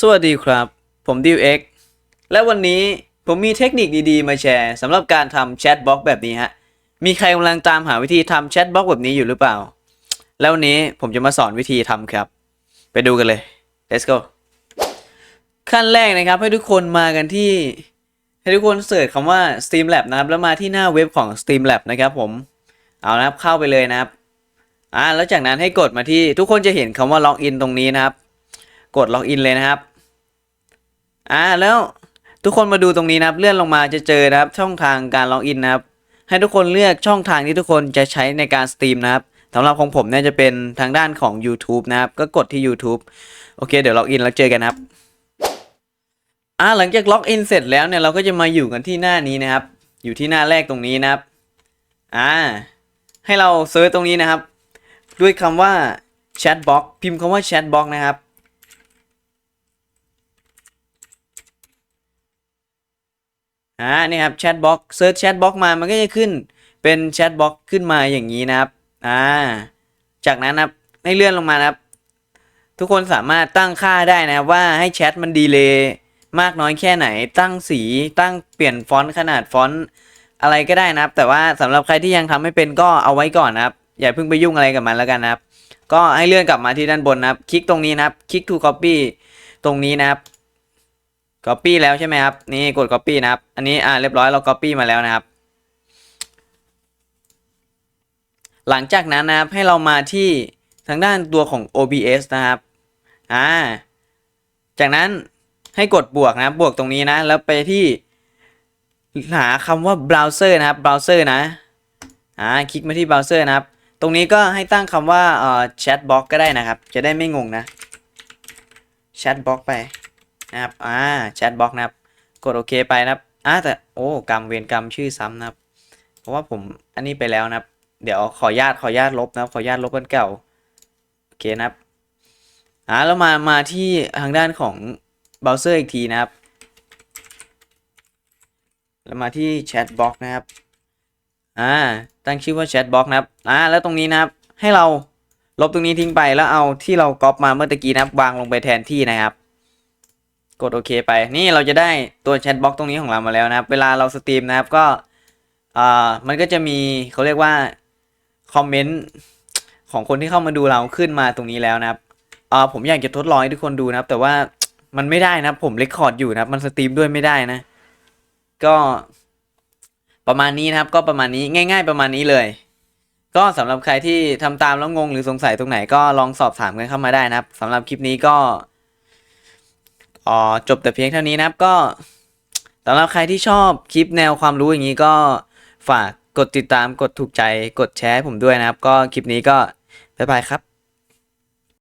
สวัสดีครับ ผมดิวเอ็กและวันนี้ผมมีเทคนิคดีๆ มาแชร์สำหรับการทำแชทบล็อกแบบนี้ฮะ มีใครกำลังตามหาวิธีทำแชทบล็อกแบบนี้อยู่หรือเปล่า แล้ววันนี้ผมจะมาสอนวิธีทำครับ ไปดูกันเลย let's go ขั้นแรกนะครับให้ทุกคนมากันที่ ให้ทุกคนเสิร์ชคำว่า steam lab นะครับ แล้วมาที่หน้าเว็บของ steam lab นะครับผม เอานะครับเข้าไปเลยนะครับ อ่า แล้วจากนั้นให้กดมาที่ทุกคนจะเห็นคำว่าล็อกอินตรงนี้นะครับ กดล็อกอินเลยนะครับ อ่าแล้วทุกคนมาดูตรงนี้นะครับ เลื่อนลงมาจะเจอนะครับ ช่องทางการล็อกอินนะครับ ให้ทุกคนเลือกช่องทางที่ทุกคนจะใช้ในการสตรีมนะครับสำหรับของผมเนี่ยจะเป็นทางด้านของ YouTube นะครับ ก็กดที่ YouTube โอเค เดี๋ยวล็อกอินแล้วเจอกันครับอ่าหลังจากล็อกอินเสร็จแล้วเนี่ยเราก็จะมาอยู่กันที่หน้านี้นะครับ อยู่ที่หน้าแรกตรงนี้นะครับ อ่า ให้เราเซิร์ชตรงนี้นะครับ ด้วยคำว่า Chatbox พิมพ์คำว่า Chatbox นะครับ อ่านี่ครับแชทบ็อกเซิร์ชแชทบ็อกมามันก็จะขึ้นเป็นแชทบ็อกขึ้นมาอย่างนี้นะครับอ่าจากนั้นนะครับให้เลื่อนลงมานะครับ ทุกคนสามารถตั้งค่าได้นะว่าให้แชทมันดีเลย์มากน้อยแค่ไหน ตั้งสีตั้งเปลี่ยนฟอนต์ขนาดฟอนต์อะไรก็ได้นะครับ แต่ว่าสำหรับใครที่ยังทำไม่เป็นก็เอาไว้ก่อนนะครับ อย่าเพิ่งไปยุ่งอะไรกับมันแล้วกันนะครับ ก็ให้เลื่อนกลับมาที่ด้านบนนะครับ คลิกตรงนี้นะครับ คลิก to copy ตรงนี้นะครับ copy แล้วใช่ไหมครับ นี่กด copy นะครับ อันนี้อ่าเรียบร้อยเรา copy มาแล้วนะครับ หลังจากนั้นนะครับให้เรามาที่ทางด้านตัวของ OBS นะครับ อ่า จากนั้นให้กดบวกนะบบวกตรงนี้นะ แล้วไปที่หาคำว่า browser นะครับ browser นะ อ่า คลิกมาที่ browser นะครับ ตรงนี้ก็ให้ตั้งคำว่าเอ่อ chatbox ก็ได้นะครับ จะได้ไม่งงนะ chatbox ไป นะครับอ่าแชทบล็อกนะครับ กดโอเคไปนะครับอ่าแต่โอ้กรรมเวรกรรมชื่อซ้ำนะครับ เพราะว่าผมอันนี้ไปแล้วนะครับ เดี๋ยวขออนุญาตขออนุญาตลบนะครับ ขออนุญาตลบกันเก่าโอเคนะครับอ่าแล้วมามาที่ทางด้านของเบราว์เซอร์อีกทีนะครับแล้วมาที่แชทบล็อกนะครับอ่าตั้งชื่อว่าแชทบล็อกนะครับอ่าแล้วตรงนี้นะครับให้เราลบตรงนี้ทิ้งไปแล้วเอาที่เราก๊อปมาเมื่อตะกี้นะครับวางลงไปแทนที่นะครับ กดโอเคไปนี่เราจะได้ตัวแชทบ็อกตรงนี้ของเรามาแล้วนะครับ เวลาเราสตรีมนะครับก็อ่ามันก็จะมีเขาเรียกว่าคอมเมนต์ของคนที่เข้ามาดูเราขึ้นมาตรงนี้แล้วนะครับอ่าผมอยากจะทดลองให้ทุกคนดูนะครับ แต่ว่ามันไม่ได้นะครับผมเรคคอร์ดอยู่นะครับมันสตรีมด้วยไม่ได้นะ ก็ประมาณนี้นะครับ ก็ประมาณนี้ง่าย ๆ ประมาณนี้เลย ก็สำหรับใครที่ทำตามแล้วงงหรือสงสัยตรงไหนก็ลองสอบถามกันเข้ามาได้นะครับสำหรับคลิปนี้ก็ อ๋อจบแต่เพียงเท่านี้นะครับก็สำหรับใครที่ชอบคลิปแนวความรู้อย่างนี้ก็ฝากกดติดตามกดถูกใจกดแชร์ให้ผมด้วยนะครับ ก็คลิปนี้ก็บ๊ายบายครับ